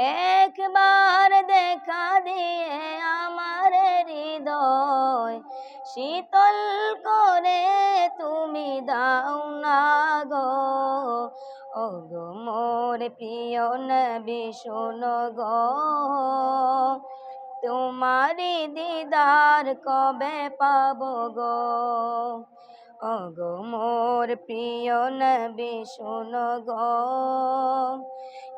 একবার দেখা দিয়ে আমার হৃদয় শীতল করে তুমি দাও না গো। ও গো মোর প্রিয় নবী, শোনো গো। তোমারি দিদার কবে পাবো গো? ও গো মোর প্রিয় নবী, শোনো গো।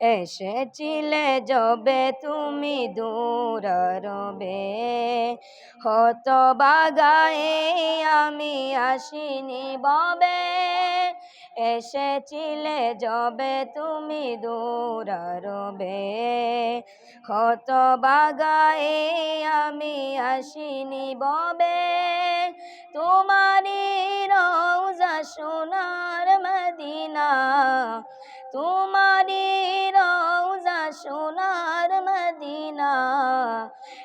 এসেছিলে যবে তুমি দূর রবে। হত বাগায়ে আমি আসিনি ববে। এসেছিলে যবে তুমি দূর রবে। হত বাগায়ে আমি আসিনি ববে। তোমারি রওজা সোনার মদিনা। তোমারি সোনার মদিনা।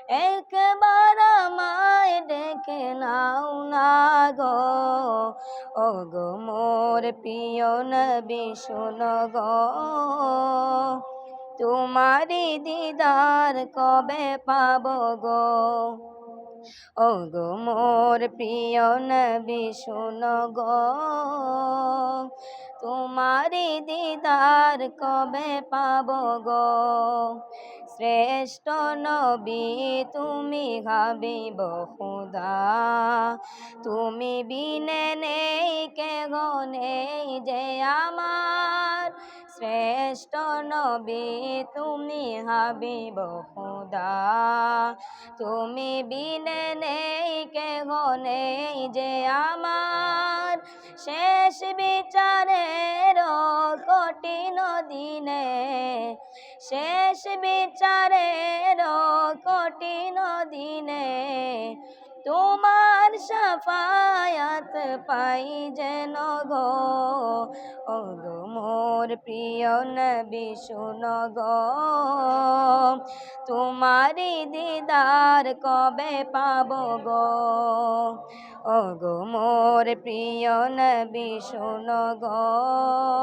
একবার আমায় ডেকে নাও না গো। ও গো মোর প্রিয় নবী, শোনো গো। তোমারি দিদার কবে পাব গো? ও গো মোর প্রিয় নবী, শোনো গো। তোমারি দিদার কবে পাব গো? শ্রেষ্ঠ নবী তুমি হাবিব খুদা তুমি বিনে নেই কে গো নেই যে আমার। শ্রেষ্ঠ নবী তুমি হাবিব খুদা তুমি বিনে নেই কে গো নেই যে আমার। শেষ কঠিন দিনে শেষ বিচারের কঠিন দিনে তোমার সাফায়াত পাই যেন গো। ও গো মোর প্রিয় নবী, শুন গো। তোমারি দিদার কবে পাব গো? ও গো মোর প্রিয় নবী, শুন গো।